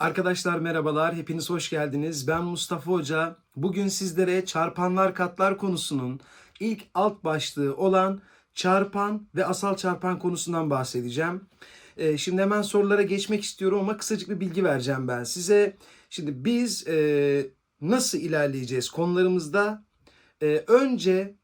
Arkadaşlar merhabalar, hepiniz hoş geldiniz. Ben Mustafa Hoca. Bugün sizlere çarpanlar katlar konusunun ilk alt başlığı olan çarpan ve asal çarpan konusundan bahsedeceğim. Ee, şimdi hemen sorulara geçmek istiyorum ama kısacık bir bilgi vereceğim ben size. Şimdi biz e, nasıl ilerleyeceğiz konularımızda? E, önce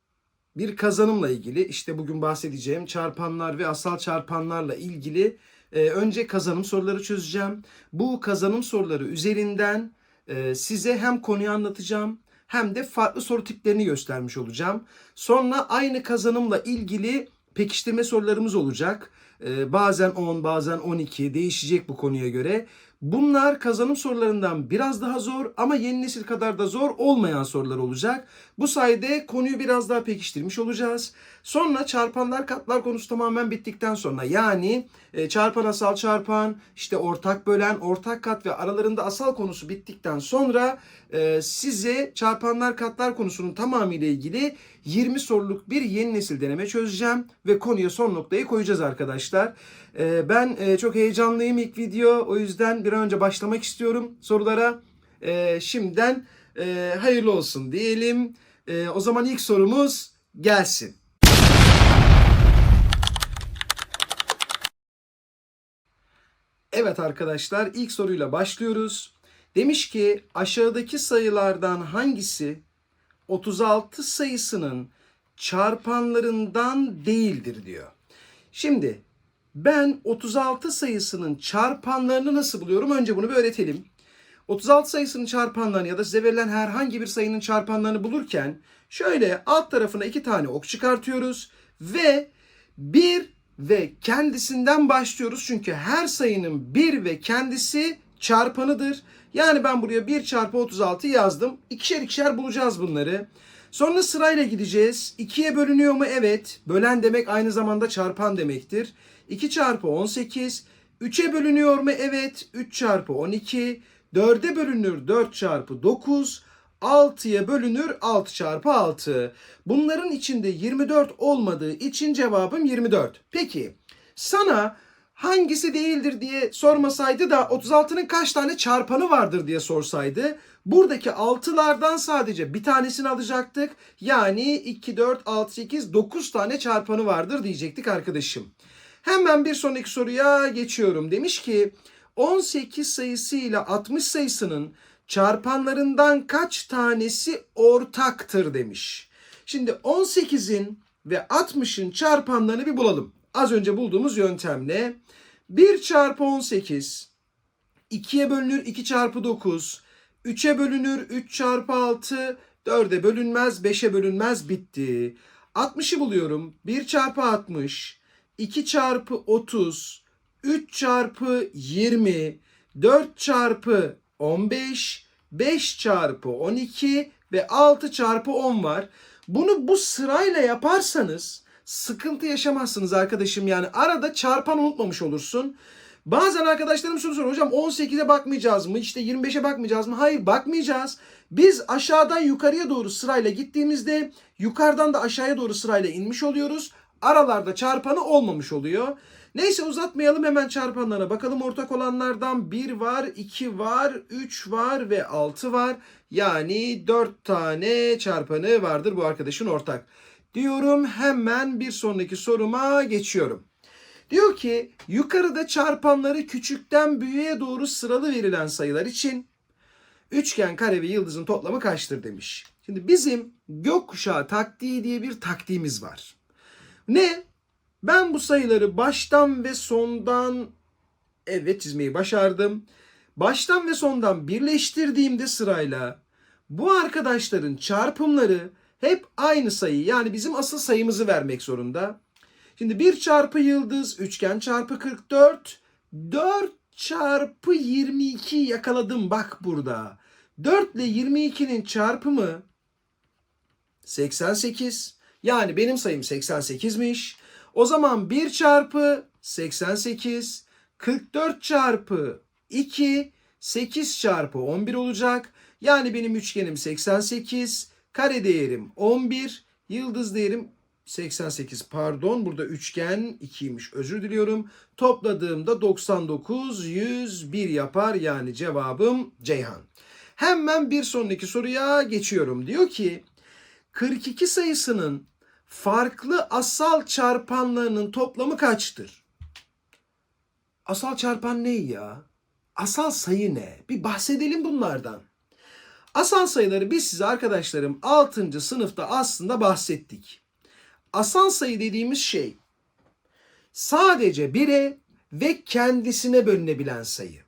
bir kazanımla ilgili işte bugün bahsedeceğim çarpanlar ve asal çarpanlarla ilgili e, önce kazanım soruları çözeceğim. Bu kazanım soruları üzerinden e, size hem konuyu anlatacağım hem de farklı soru tiplerini göstermiş olacağım. Sonra aynı kazanımla ilgili pekiştirme sorularımız olacak. E, bazen 10 bazen 12 değişecek bu konuya göre. Bunlar kazanım sorularından biraz daha zor ama yeni nesil kadar da zor olmayan sorular olacak. Bu sayede konuyu biraz daha pekiştirmiş olacağız. Sonra çarpanlar katlar konusu tamamen bittikten sonra yani e, çarpan asal çarpan, işte ortak bölen, ortak kat ve aralarında asal konusu bittikten sonra e, size çarpanlar katlar konusunun tamamıyla ilgili 20 soruluk bir yeni nesil deneme çözeceğim ve konuya son noktayı koyacağız arkadaşlar. E, ben e, çok heyecanlıyım ilk video o yüzden bir an önce başlamak istiyorum sorulara. E, şimdiden e, hayırlı olsun diyelim. E, o zaman ilk sorumuz gelsin. Evet arkadaşlar ilk soruyla başlıyoruz. Demiş ki aşağıdaki sayılardan hangisi 36 sayısının çarpanlarından değildir diyor. Şimdi ben 36 sayısının çarpanlarını nasıl buluyorum? Önce bunu bir öğretelim. 36 sayısının çarpanlarını ya da size verilen herhangi bir sayının çarpanlarını bulurken şöyle alt tarafına iki tane ok çıkartıyoruz ve bir ve kendisinden başlıyoruz. Çünkü her sayının bir ve kendisi çarpanıdır. Yani ben buraya 1 çarpı 36 yazdım. İkişer ikişer bulacağız bunları. Sonra sırayla gideceğiz. 2'ye bölünüyor mu? Evet. Bölen demek aynı zamanda çarpan demektir. 2 çarpı 18. 3'e bölünüyor mu? Evet. 3 çarpı 12. 4'e bölünür 4 çarpı 9. 6'ya bölünür 6 çarpı 6. Bunların içinde 24 olmadığı için cevabım 24. Peki sana hangisi değildir diye sormasaydı da 36'nın kaç tane çarpanı vardır diye sorsaydı buradaki 6'lardan sadece bir tanesini alacaktık. Yani 2, 4, 6, 8, 9 tane çarpanı vardır diyecektik arkadaşım. Hemen bir sonraki soruya geçiyorum. Demiş ki 18 sayısı ile 60 sayısının çarpanlarından kaç tanesi ortaktır demiş. Şimdi 18'in ve 60'ın çarpanlarını bir bulalım. Az önce bulduğumuz yöntemle 1 çarpı 18 2'ye bölünür 2 çarpı 9 3'e bölünür 3 çarpı 6 4'e bölünmez 5'e bölünmez bitti. 60'ı buluyorum. 1 çarpı 60 2 çarpı 30 3 çarpı 20 4 çarpı 15 5 çarpı 12 ve 6 çarpı 10 var. Bunu bu sırayla yaparsanız sıkıntı yaşamazsınız arkadaşım. Yani arada çarpan unutmamış olursun. Bazen arkadaşlarım şunu soruyor. Hocam 18'e bakmayacağız mı? İşte 25'e bakmayacağız mı? Hayır bakmayacağız. Biz aşağıdan yukarıya doğru sırayla gittiğimizde yukarıdan da aşağıya doğru sırayla inmiş oluyoruz. Aralarda çarpanı olmamış oluyor. Neyse uzatmayalım hemen çarpanlara bakalım. Ortak olanlardan 1 var, 2 var, 3 var ve 6 var. Yani 4 tane çarpanı vardır bu arkadaşın ortak. Diyorum hemen bir sonraki soruma geçiyorum. Diyor ki yukarıda çarpanları küçükten büyüğe doğru sıralı verilen sayılar için üçgen, kare ve yıldızın toplamı kaçtır demiş. Şimdi bizim gökkuşağı taktiği diye bir taktiğimiz var. Ne? Ben bu sayıları baştan ve sondan evet çizmeyi başardım. Baştan ve sondan birleştirdiğimde sırayla bu arkadaşların çarpımları hep aynı sayı yani bizim asıl sayımızı vermek zorunda. Şimdi 1 çarpı yıldız üçgen çarpı 44 4 çarpı 22 yakaladım bak burada. 4 ile 22'nin çarpımı 88. Yani benim sayım 88'miş. O zaman 1 çarpı 88 44 çarpı 2 8 çarpı 11 olacak. Yani benim üçgenim 88. Kare değerim 11. Yıldız değerim 88 pardon burada üçgen 2'ymiş özür diliyorum. Topladığımda 99 101 yapar yani cevabım Ceyhan. Hemen bir sonraki soruya geçiyorum. Diyor ki 42 sayısının farklı asal çarpanlarının toplamı kaçtır? Asal çarpan ne ya? Asal sayı ne? Bir bahsedelim bunlardan. Asal sayıları biz size arkadaşlarım 6. sınıfta aslında bahsettik. Asal sayı dediğimiz şey sadece bire ve kendisine bölünebilen sayı.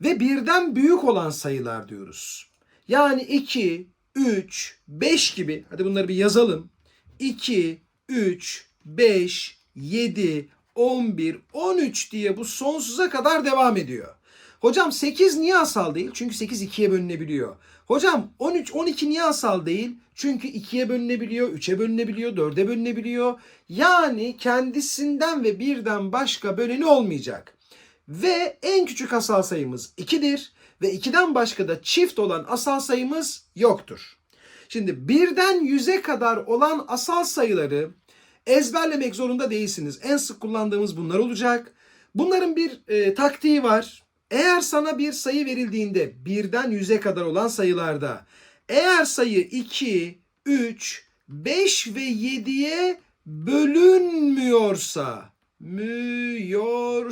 Ve birden büyük olan sayılar diyoruz. Yani 2, 3, 5 gibi hadi bunları bir yazalım. 2, 3, 5, 7, 11, 13 diye bu sonsuza kadar devam ediyor. Hocam 8 niye asal değil? Çünkü 8 2'ye bölünebiliyor. Hocam 13 12 niye asal değil? Çünkü 2'ye bölünebiliyor, 3'e bölünebiliyor, 4'e bölünebiliyor. Yani kendisinden ve birden başka böleni olmayacak. Ve en küçük asal sayımız 2'dir ve 2'den başka da çift olan asal sayımız yoktur. Şimdi birden 100'e kadar olan asal sayıları ezberlemek zorunda değilsiniz. En sık kullandığımız bunlar olacak. Bunların bir e, taktiği var. Eğer sana bir sayı verildiğinde birden 100'e kadar olan sayılarda eğer sayı 2, 3, 5 ve 7'ye bölünmüyorsa müyorsa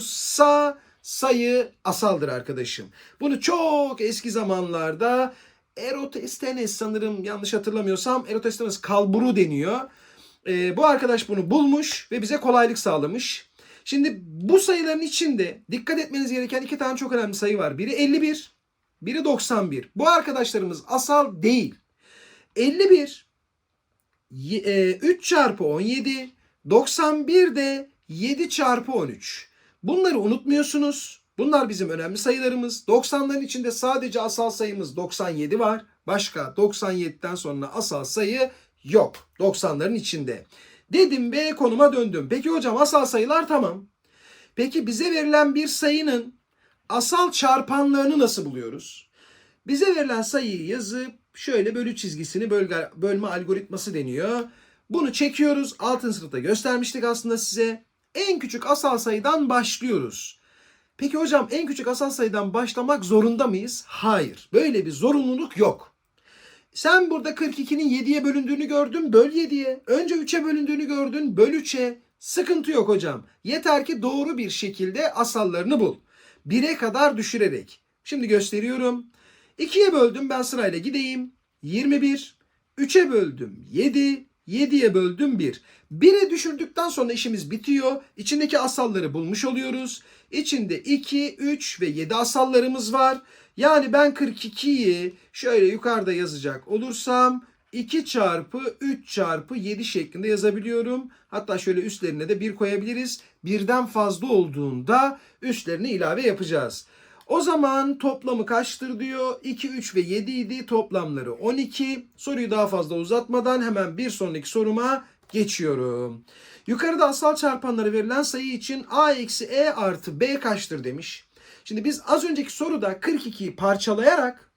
sayı asaldır arkadaşım. Bunu çok eski zamanlarda Eratosthenes sanırım yanlış hatırlamıyorsam Eratosthenes kalburu deniyor. Ee, bu arkadaş bunu bulmuş ve bize kolaylık sağlamış. Şimdi bu sayıların içinde dikkat etmeniz gereken iki tane çok önemli sayı var. Biri 51, biri 91. Bu arkadaşlarımız asal değil. 51 e, 3 çarpı 17, 91 de 7 çarpı 13. Bunları unutmuyorsunuz. Bunlar bizim önemli sayılarımız. 90'ların içinde sadece asal sayımız 97 var. Başka 97'den sonra asal sayı yok. 90'ların içinde. Dedim ve konuma döndüm. Peki hocam asal sayılar tamam. Peki bize verilen bir sayının asal çarpanlarını nasıl buluyoruz? Bize verilen sayıyı yazıp şöyle bölü çizgisini bölge, bölme algoritması deniyor. Bunu çekiyoruz. Altın sınıfta göstermiştik aslında size. En küçük asal sayıdan başlıyoruz. Peki hocam en küçük asal sayıdan başlamak zorunda mıyız? Hayır. Böyle bir zorunluluk yok. Sen burada 42'nin 7'ye bölündüğünü gördün, böl 7'ye. Önce 3'e bölündüğünü gördün, böl 3'e. Sıkıntı yok hocam. Yeter ki doğru bir şekilde asallarını bul. 1'e kadar düşürerek. Şimdi gösteriyorum. 2'ye böldüm ben sırayla gideyim. 21. 3'e böldüm 7. 7'ye böldüm 1. 1'e düşürdükten sonra işimiz bitiyor. İçindeki asalları bulmuş oluyoruz. İçinde 2, 3 ve 7 asallarımız var. Yani ben 42'yi şöyle yukarıda yazacak olursam 2 çarpı 3 çarpı 7 şeklinde yazabiliyorum. Hatta şöyle üstlerine de 1 koyabiliriz. Birden fazla olduğunda üstlerine ilave yapacağız. O zaman toplamı kaçtır diyor. 2, 3 ve 7 idi. Toplamları 12. Soruyu daha fazla uzatmadan hemen bir sonraki soruma geçiyorum. Yukarıda asal çarpanları verilen sayı için a eksi e artı b kaçtır demiş. Şimdi biz az önceki soruda 42'yi parçalayarak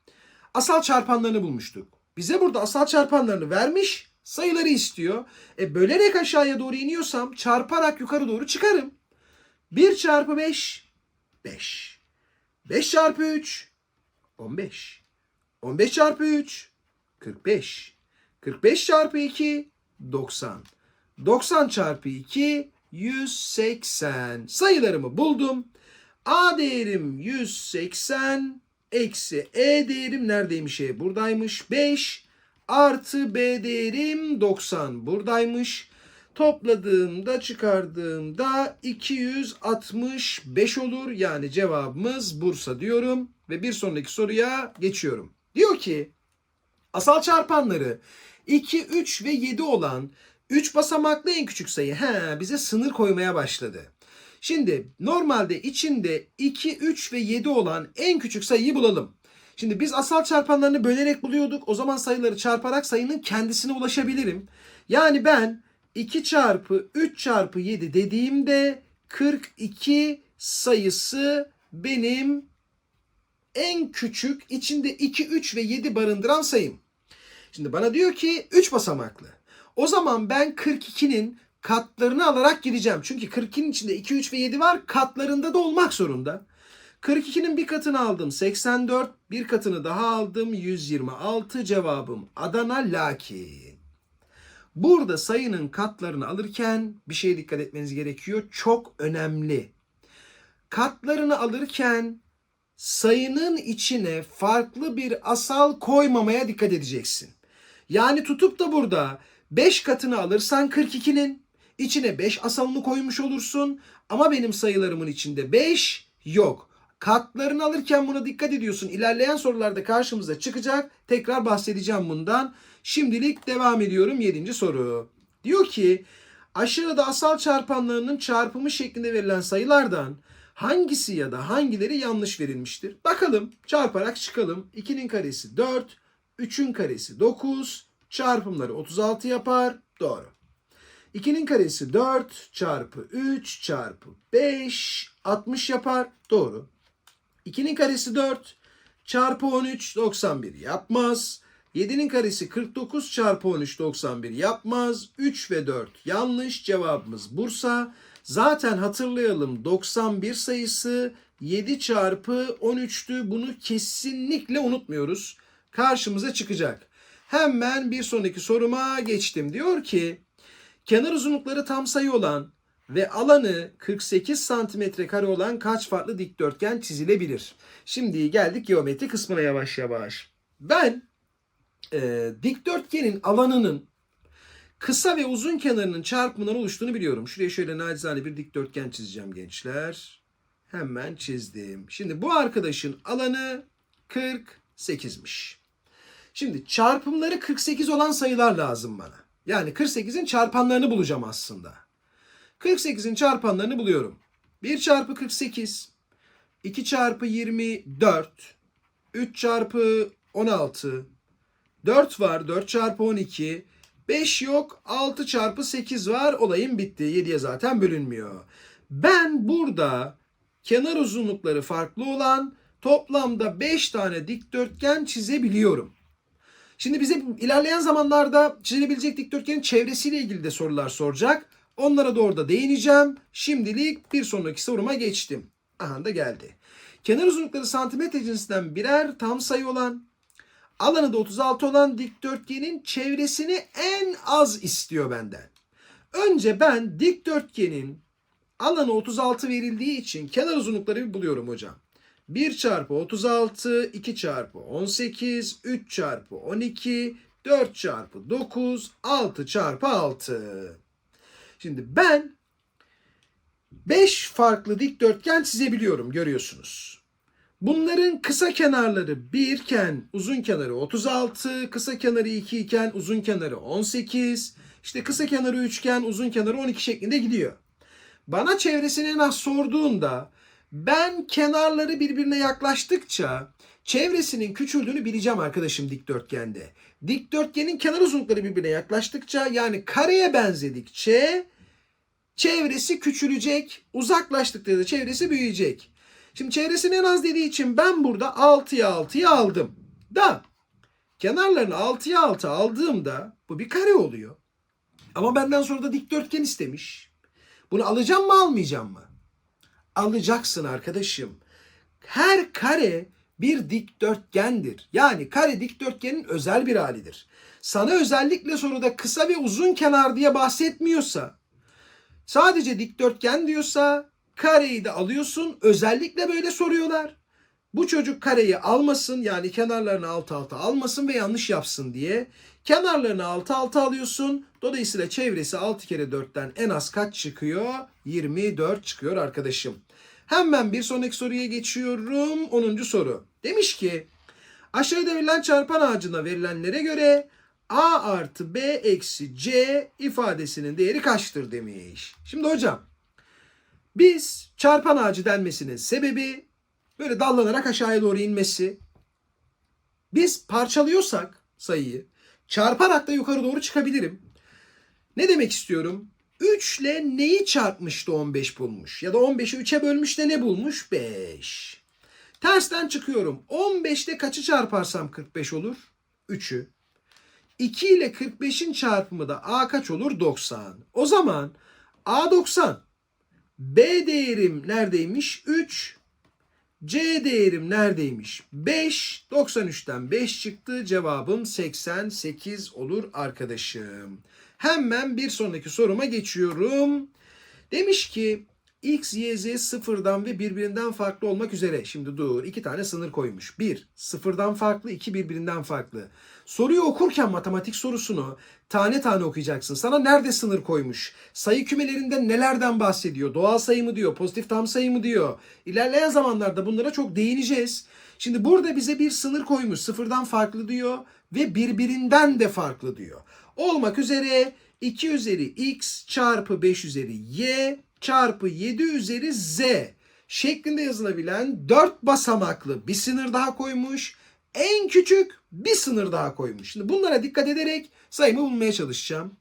asal çarpanlarını bulmuştuk. Bize burada asal çarpanlarını vermiş sayıları istiyor. E bölerek aşağıya doğru iniyorsam çarparak yukarı doğru çıkarım. 1 çarpı 5 5. 5 çarpı 3 15. 15 çarpı 3 45. 45 çarpı 2 90. 90 çarpı 2 180. Sayılarımı buldum. A değerim 180 eksi E değerim neredeymiş? E buradaymış. 5 artı B değerim 90 buradaymış. Topladığımda çıkardığımda 265 olur. Yani cevabımız Bursa diyorum. Ve bir sonraki soruya geçiyorum. Diyor ki asal çarpanları 2, 3 ve 7 olan 3 basamaklı en küçük sayı he, bize sınır koymaya başladı. Şimdi normalde içinde 2, 3 ve 7 olan en küçük sayıyı bulalım. Şimdi biz asal çarpanlarını bölerek buluyorduk. O zaman sayıları çarparak sayının kendisine ulaşabilirim. Yani ben 2 çarpı 3 çarpı 7 dediğimde 42 sayısı benim en küçük içinde 2, 3 ve 7 barındıran sayım. Şimdi bana diyor ki 3 basamaklı. O zaman ben 42'nin katlarını alarak gideceğim. Çünkü 42'nin içinde 2, 3 ve 7 var. Katlarında da olmak zorunda. 42'nin bir katını aldım 84. Bir katını daha aldım 126. Cevabım Adana lakin. Burada sayının katlarını alırken bir şeye dikkat etmeniz gerekiyor. Çok önemli. Katlarını alırken sayının içine farklı bir asal koymamaya dikkat edeceksin. Yani tutup da burada 5 katını alırsan 42'nin içine 5 asalını koymuş olursun. Ama benim sayılarımın içinde 5 yok. Katlarını alırken buna dikkat ediyorsun. İlerleyen sorularda karşımıza çıkacak. Tekrar bahsedeceğim bundan. Şimdilik devam ediyorum 7. soru. Diyor ki aşağıda asal çarpanlarının çarpımı şeklinde verilen sayılardan hangisi ya da hangileri yanlış verilmiştir? Bakalım çarparak çıkalım. 2'nin karesi 4, 3'ün karesi 9, çarpımları 36 yapar. Doğru. 2'nin karesi 4 çarpı 3 çarpı 5 60 yapar. Doğru. 2'nin karesi 4 çarpı 13 91 yapmaz. 7'nin karesi 49 çarpı 13 91 yapmaz. 3 ve 4 yanlış. Cevabımız Bursa. Zaten hatırlayalım 91 sayısı 7 çarpı 13'tü. Bunu kesinlikle unutmuyoruz. Karşımıza çıkacak. Hemen bir sonraki soruma geçtim. Diyor ki kenar uzunlukları tam sayı olan ve alanı 48 santimetre kare olan kaç farklı dikdörtgen çizilebilir? Şimdi geldik geometri kısmına yavaş yavaş. Ben e, dikdörtgenin alanının kısa ve uzun kenarının çarpımından oluştuğunu biliyorum. Şuraya şöyle nacizane bir dikdörtgen çizeceğim gençler. Hemen çizdim. Şimdi bu arkadaşın alanı 48'miş. Şimdi çarpımları 48 olan sayılar lazım bana. Yani 48'in çarpanlarını bulacağım aslında. 48'in çarpanlarını buluyorum. 1 çarpı 48, 2 çarpı 24, 3 çarpı 16, 4 var 4 çarpı 12, 5 yok 6 çarpı 8 var olayım bitti. 7'ye zaten bölünmüyor. Ben burada kenar uzunlukları farklı olan toplamda 5 tane dikdörtgen çizebiliyorum. Şimdi bize ilerleyen zamanlarda çizilebilecek dikdörtgenin çevresiyle ilgili de sorular soracak. Onlara doğru da değineceğim. Şimdilik bir sonraki soruma geçtim. Aha da geldi. Kenar uzunlukları santimetre cinsinden birer tam sayı olan, alanı da 36 olan dikdörtgenin çevresini en az istiyor benden. Önce ben dikdörtgenin alanı 36 verildiği için kenar uzunlukları buluyorum hocam. 1 çarpı 36, 2 çarpı 18, 3 çarpı 12, 4 çarpı 9, 6 çarpı 6. Şimdi ben 5 farklı dikdörtgen çizebiliyorum görüyorsunuz. Bunların kısa kenarları 1 iken uzun kenarı 36, kısa kenarı 2 iken uzun kenarı 18, işte kısa kenarı 3 iken uzun kenarı 12 şeklinde gidiyor. Bana çevresini en az sorduğunda ben kenarları birbirine yaklaştıkça çevresinin küçüldüğünü bileceğim arkadaşım dikdörtgende. Dikdörtgenin kenar uzunlukları birbirine yaklaştıkça yani kareye benzedikçe çevresi küçülecek. Uzaklaştıkça da çevresi büyüyecek. Şimdi çevresini en az dediği için ben burada 6'ya 6'ya aldım. Da kenarlarını 6'ya 6 aldığımda bu bir kare oluyor. Ama benden sonra da dikdörtgen istemiş. Bunu alacağım mı almayacağım mı? Alacaksın arkadaşım. Her kare bir dikdörtgendir. Yani kare dikdörtgenin özel bir halidir. Sana özellikle soruda kısa ve uzun kenar diye bahsetmiyorsa, sadece dikdörtgen diyorsa kareyi de alıyorsun. Özellikle böyle soruyorlar. Bu çocuk kareyi almasın yani kenarlarını alt alta almasın ve yanlış yapsın diye. Kenarlarını alt alta alıyorsun. Dolayısıyla çevresi 6 kere 4'ten en az kaç çıkıyor? 24 çıkıyor arkadaşım. Hemen bir sonraki soruya geçiyorum. 10. soru. Demiş ki aşağıda verilen çarpan ağacına verilenlere göre A artı B eksi C ifadesinin değeri kaçtır demiş. Şimdi hocam biz çarpan ağacı denmesinin sebebi böyle dallanarak aşağıya doğru inmesi. Biz parçalıyorsak sayıyı çarparak da yukarı doğru çıkabilirim. Ne demek istiyorum? 3 ile neyi çarpmış da 15 bulmuş? Ya da 15'i 3'e bölmüş de ne bulmuş? 5. Tersten çıkıyorum. 15'te kaçı çarparsam 45 olur? 3'ü. 2 ile 45'in çarpımı da A kaç olur? 90. O zaman A 90. B değerim neredeymiş? 3. C değerim neredeymiş? 5. 93'ten 5 çıktı. Cevabım 88 olur arkadaşım. Hemen bir sonraki soruma geçiyorum. Demiş ki X, Y, Z sıfırdan ve birbirinden farklı olmak üzere. Şimdi dur iki tane sınır koymuş. Bir sıfırdan farklı, iki birbirinden farklı. Soruyu okurken matematik sorusunu tane tane okuyacaksın. Sana nerede sınır koymuş? Sayı kümelerinde nelerden bahsediyor? Doğal sayı mı diyor? Pozitif tam sayı mı diyor? İlerleyen zamanlarda bunlara çok değineceğiz. Şimdi burada bize bir sınır koymuş. Sıfırdan farklı diyor ve birbirinden de farklı diyor. Olmak üzere 2 üzeri x çarpı 5 üzeri y çarpı 7 üzeri z şeklinde yazılabilen 4 basamaklı bir sınır daha koymuş. En küçük bir sınır daha koymuş. Şimdi bunlara dikkat ederek sayımı bulmaya çalışacağım.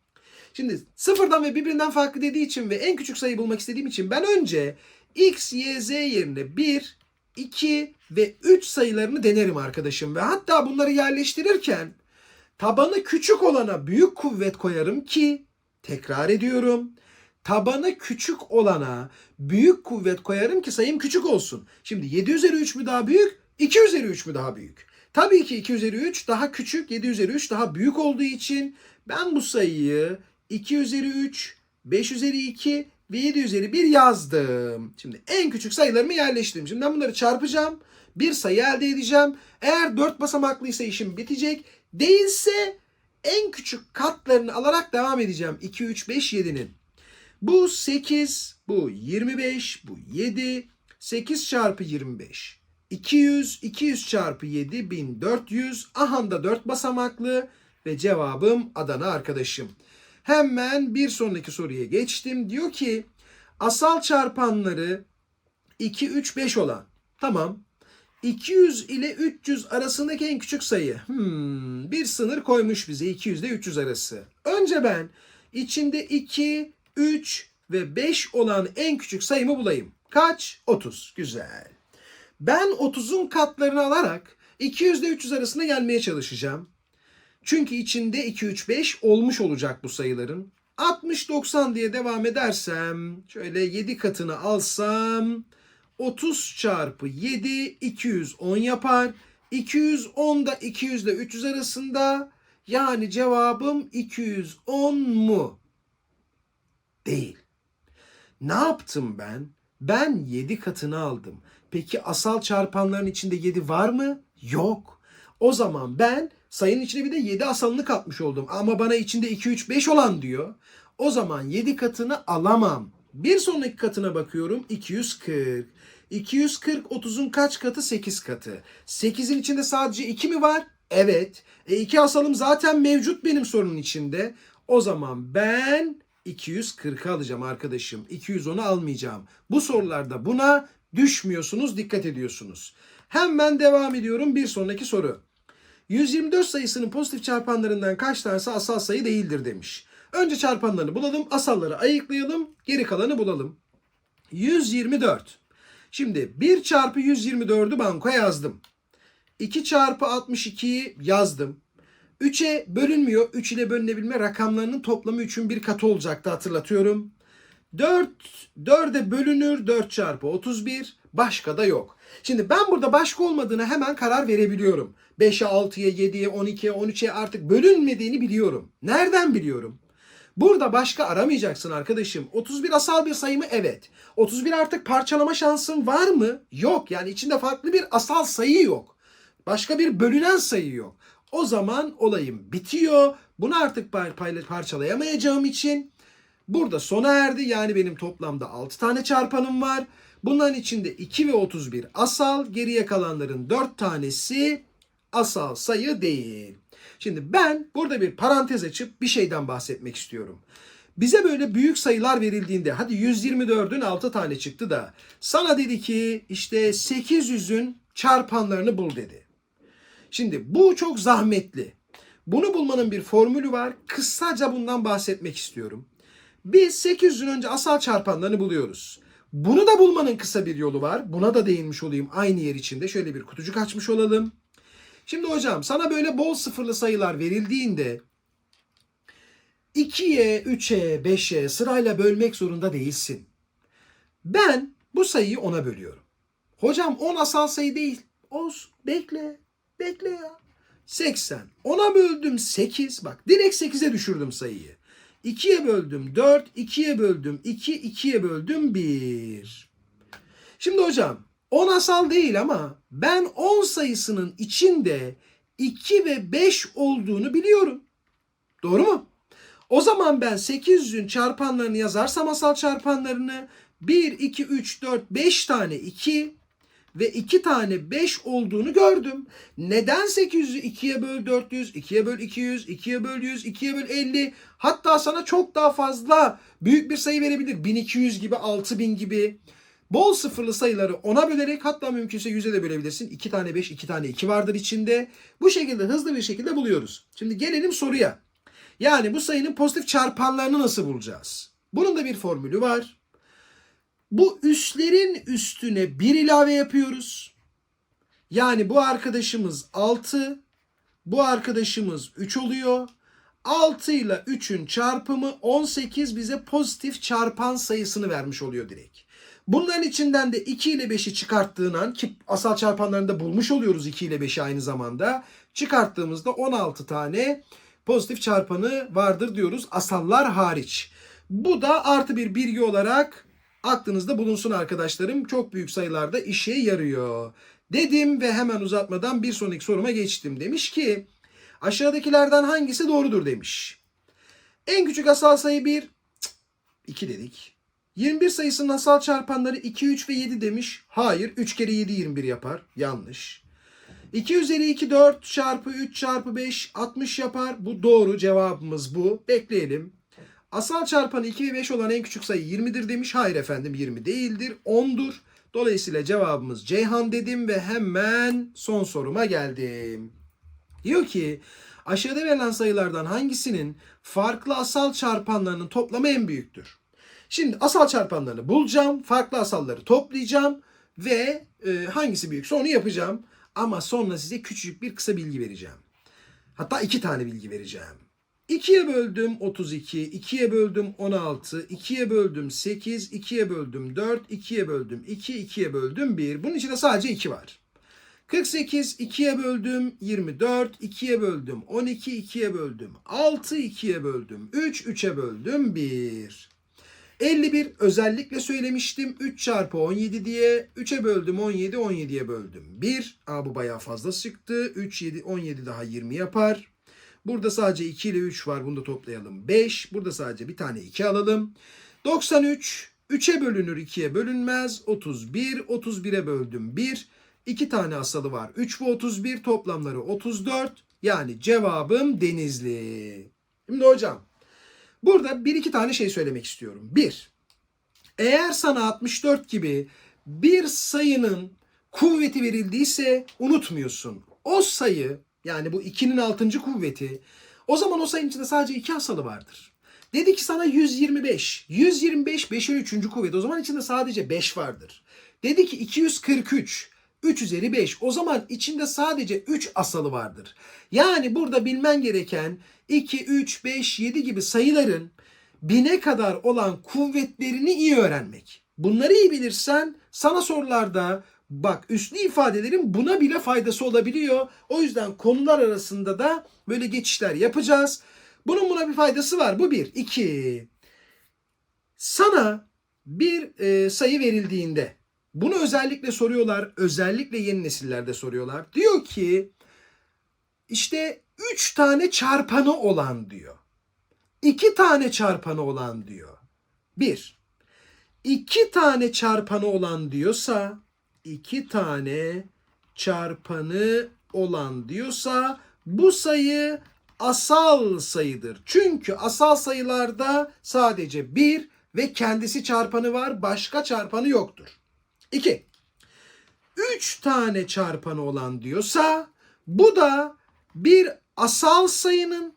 Şimdi sıfırdan ve birbirinden farklı dediği için ve en küçük sayı bulmak istediğim için ben önce x, y, z yerine 1, 2 ve 3 sayılarını denerim arkadaşım. Ve hatta bunları yerleştirirken tabanı küçük olana büyük kuvvet koyarım ki tekrar ediyorum. Tabanı küçük olana büyük kuvvet koyarım ki sayım küçük olsun. Şimdi 7 üzeri 3 mü daha büyük? 2 üzeri 3 mü daha büyük? Tabii ki 2 üzeri 3 daha küçük, 7 üzeri 3 daha büyük olduğu için ben bu sayıyı 2 üzeri 3, 5 üzeri 2 ve 7 üzeri 1 yazdım. Şimdi en küçük sayılarımı yerleştirdim. Şimdi ben bunları çarpacağım. Bir sayı elde edeceğim. Eğer 4 basamaklıysa işim bitecek. Değilse en küçük katlarını alarak devam edeceğim. 2, 3, 5, 7'nin. Bu 8, bu 25, bu 7. 8 çarpı 25. 200, 200 çarpı 7, 1400. Aha da 4 basamaklı ve cevabım Adana arkadaşım. Hemen bir sonraki soruya geçtim. Diyor ki asal çarpanları 2, 3, 5 olan. Tamam. 200 ile 300 arasındaki en küçük sayı. Hmm, bir sınır koymuş bize 200 ile 300 arası. Önce ben içinde 2, 3 ve 5 olan en küçük sayımı bulayım. Kaç? 30. Güzel. Ben 30'un katlarını alarak 200 ile 300 arasında gelmeye çalışacağım. Çünkü içinde 2, 3, 5 olmuş olacak bu sayıların. 60, 90 diye devam edersem, şöyle 7 katını alsam 30 çarpı 7 210 yapar. 210 da 200 ile 300 arasında. Yani cevabım 210 mu? Değil. Ne yaptım ben? Ben 7 katını aldım. Peki asal çarpanların içinde 7 var mı? Yok. O zaman ben sayının içine bir de 7 asalını katmış oldum. Ama bana içinde 2, 3, 5 olan diyor. O zaman 7 katını alamam. Bir sonraki katına bakıyorum 240. 240 30'un kaç katı? 8 katı. 8'in içinde sadece 2 mi var? Evet. E 2 asalım zaten mevcut benim sorunun içinde. O zaman ben 240 alacağım arkadaşım. 210'u almayacağım. Bu sorularda buna düşmüyorsunuz, dikkat ediyorsunuz. Hemen devam ediyorum bir sonraki soru. 124 sayısının pozitif çarpanlarından kaç tanesi asal sayı değildir demiş. Önce çarpanlarını bulalım, asalları ayıklayalım, geri kalanı bulalım. 124. Şimdi 1 çarpı 124'ü bankoya yazdım. 2 çarpı 62'yi yazdım. 3'e bölünmüyor. 3 ile bölünebilme rakamlarının toplamı 3'ün bir katı olacaktı hatırlatıyorum. 4, 4'e bölünür 4 çarpı 31. Başka da yok. Şimdi ben burada başka olmadığına hemen karar verebiliyorum. 5'e, 6'ya, 7'ye, 12'ye, 13'e artık bölünmediğini biliyorum. Nereden biliyorum? Burada başka aramayacaksın arkadaşım. 31 asal bir sayı mı? Evet. 31 artık parçalama şansın var mı? Yok. Yani içinde farklı bir asal sayı yok. Başka bir bölünen sayı yok. O zaman olayım bitiyor. Bunu artık parçalayamayacağım için burada sona erdi. Yani benim toplamda 6 tane çarpanım var. Bunların içinde 2 ve 31 asal, geriye kalanların 4 tanesi asal sayı değil. Şimdi ben burada bir parantez açıp bir şeyden bahsetmek istiyorum. Bize böyle büyük sayılar verildiğinde hadi 124'ün 6 tane çıktı da sana dedi ki işte 800'ün çarpanlarını bul dedi. Şimdi bu çok zahmetli. Bunu bulmanın bir formülü var. Kısaca bundan bahsetmek istiyorum. Biz 800'ün önce asal çarpanlarını buluyoruz. Bunu da bulmanın kısa bir yolu var. Buna da değinmiş olayım aynı yer içinde. Şöyle bir kutucuk açmış olalım. Şimdi hocam sana böyle bol sıfırlı sayılar verildiğinde 2'ye, 3'e, 5'e sırayla bölmek zorunda değilsin. Ben bu sayıyı 10'a bölüyorum. Hocam 10 asal sayı değil. Olsun. Bekle. Bekle ya. 80. 10'a böldüm 8. Bak direkt 8'e düşürdüm sayıyı. 2'ye böldüm 4. 2'ye böldüm 2. 2'ye böldüm 1. Şimdi hocam 10 asal değil ama ben 10 sayısının içinde 2 ve 5 olduğunu biliyorum. Doğru mu? O zaman ben 800'ün çarpanlarını yazarsam asal çarpanlarını 1, 2, 3, 4, 5 tane 2 ve 2 tane 5 olduğunu gördüm. Neden 800'ü 2'ye böl 400, 2'ye böl 200, 2'ye böl 100, 2'ye böl 50 hatta sana çok daha fazla büyük bir sayı verebilir. 1200 gibi, 6000 gibi. Bol sıfırlı sayıları 10'a bölerek hatta mümkünse 100'e de bölebilirsin. 2 tane 5, 2 tane 2 vardır içinde. Bu şekilde hızlı bir şekilde buluyoruz. Şimdi gelelim soruya. Yani bu sayının pozitif çarpanlarını nasıl bulacağız? Bunun da bir formülü var. Bu üslerin üstüne bir ilave yapıyoruz. Yani bu arkadaşımız 6, bu arkadaşımız 3 oluyor. 6 ile 3'ün çarpımı 18 bize pozitif çarpan sayısını vermiş oluyor direkt. Bunların içinden de 2 ile 5'i çıkarttığın an ki asal çarpanlarında bulmuş oluyoruz 2 ile 5'i aynı zamanda. Çıkarttığımızda 16 tane pozitif çarpanı vardır diyoruz asallar hariç. Bu da artı bir bilgi olarak aklınızda bulunsun arkadaşlarım. Çok büyük sayılarda işe yarıyor. Dedim ve hemen uzatmadan bir sonraki soruma geçtim. Demiş ki aşağıdakilerden hangisi doğrudur demiş. En küçük asal sayı 1, 2 dedik. 21 sayısının asal çarpanları 2, 3 ve 7 demiş. Hayır 3 kere 7 21 yapar. Yanlış. 2 üzeri 2 4 çarpı 3 çarpı 5 60 yapar. Bu doğru cevabımız bu. Bekleyelim. Asal çarpanı 2 ve 5 olan en küçük sayı 20'dir demiş. Hayır efendim 20 değildir. 10'dur. Dolayısıyla cevabımız Ceyhan dedim ve hemen son soruma geldim. Diyor ki aşağıda verilen sayılardan hangisinin farklı asal çarpanlarının toplamı en büyüktür? Şimdi asal çarpanlarını bulacağım. Farklı asalları toplayacağım. Ve e, hangisi büyükse onu yapacağım. Ama sonra size küçücük bir kısa bilgi vereceğim. Hatta iki tane bilgi vereceğim. 2'ye böldüm 32, 2'ye böldüm 16, 2'ye böldüm 8, 2'ye böldüm 4, 2'ye böldüm 2, 2'ye böldüm 1. Bunun içinde sadece 2 var. 48, 2'ye böldüm 24, 2'ye böldüm 12, 2'ye böldüm 6, 2'ye böldüm 3, 3'e böldüm 1. 51 özellikle söylemiştim. 3 çarpı 17 diye. 3'e böldüm 17, 17'ye böldüm. 1. Aa, bu bayağı fazla çıktı. 3, 7, 17 daha 20 yapar. Burada sadece 2 ile 3 var. Bunu da toplayalım. 5. Burada sadece bir tane 2 alalım. 93. 3'e bölünür 2'ye bölünmez. 31. 31'e böldüm 1. 2 tane asalı var. 3 ve 31 toplamları 34. Yani cevabım Denizli. Şimdi hocam Burada bir iki tane şey söylemek istiyorum. Bir, eğer sana 64 gibi bir sayının kuvveti verildiyse unutmuyorsun. O sayı yani bu 2'nin 6. kuvveti o zaman o sayının içinde sadece 2 asalı vardır. Dedi ki sana 125. 125 5'in 3. kuvveti. O zaman içinde sadece 5 vardır. Dedi ki 243. 3 üzeri 5. O zaman içinde sadece 3 asalı vardır. Yani burada bilmen gereken 2, 3, 5, 7 gibi sayıların bine kadar olan kuvvetlerini iyi öğrenmek. Bunları iyi bilirsen sana sorularda bak üslü ifadelerin buna bile faydası olabiliyor. O yüzden konular arasında da böyle geçişler yapacağız. Bunun buna bir faydası var. Bu bir. İki. Sana bir e, sayı verildiğinde bunu özellikle soruyorlar. Özellikle yeni nesillerde soruyorlar. Diyor ki işte 3 tane çarpanı olan diyor. 2 tane çarpanı olan diyor. 1. 2 tane çarpanı olan diyorsa 2 tane çarpanı olan diyorsa bu sayı asal sayıdır. Çünkü asal sayılarda sadece 1 ve kendisi çarpanı var, başka çarpanı yoktur. 2. 3 tane çarpanı olan diyorsa bu da bir asal sayının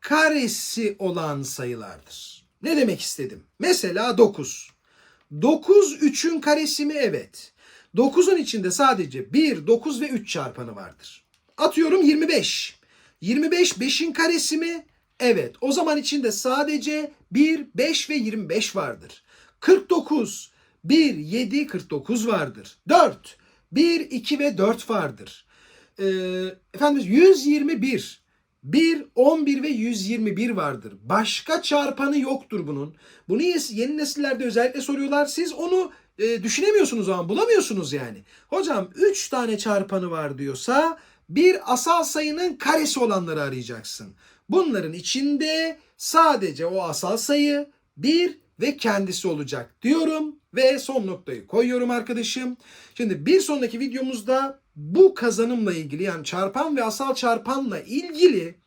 karesi olan sayılardır. Ne demek istedim? Mesela 9. 9 3'ün karesi mi? Evet. 9'un içinde sadece 1, 9 ve 3 çarpanı vardır. Atıyorum 25. 25 5'in karesi mi? Evet. O zaman içinde sadece 1, 5 ve 25 vardır. 49, 1, 7, 49 vardır. 4, 1, 2 ve 4 vardır. Ee, efendim 121, 1, 11 ve 121 vardır. Başka çarpanı yoktur bunun. Bunu yeni nesillerde özellikle soruyorlar. Siz onu e, düşünemiyorsunuz an bulamıyorsunuz yani. Hocam 3 tane çarpanı var diyorsa bir asal sayının karesi olanları arayacaksın. Bunların içinde sadece o asal sayı 1 ve kendisi olacak diyorum ve son noktayı koyuyorum arkadaşım. Şimdi bir sonraki videomuzda bu kazanımla ilgili yani çarpan ve asal çarpanla ilgili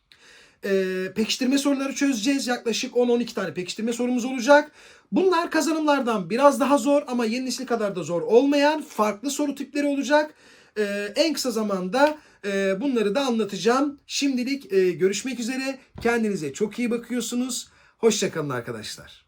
e, pekiştirme soruları çözeceğiz. Yaklaşık 10-12 tane pekiştirme sorumuz olacak. Bunlar kazanımlardan biraz daha zor ama yeni nesil kadar da zor olmayan farklı soru tipleri olacak. E, en kısa zamanda e, bunları da anlatacağım. Şimdilik e, görüşmek üzere. Kendinize çok iyi bakıyorsunuz. Hoşçakalın arkadaşlar.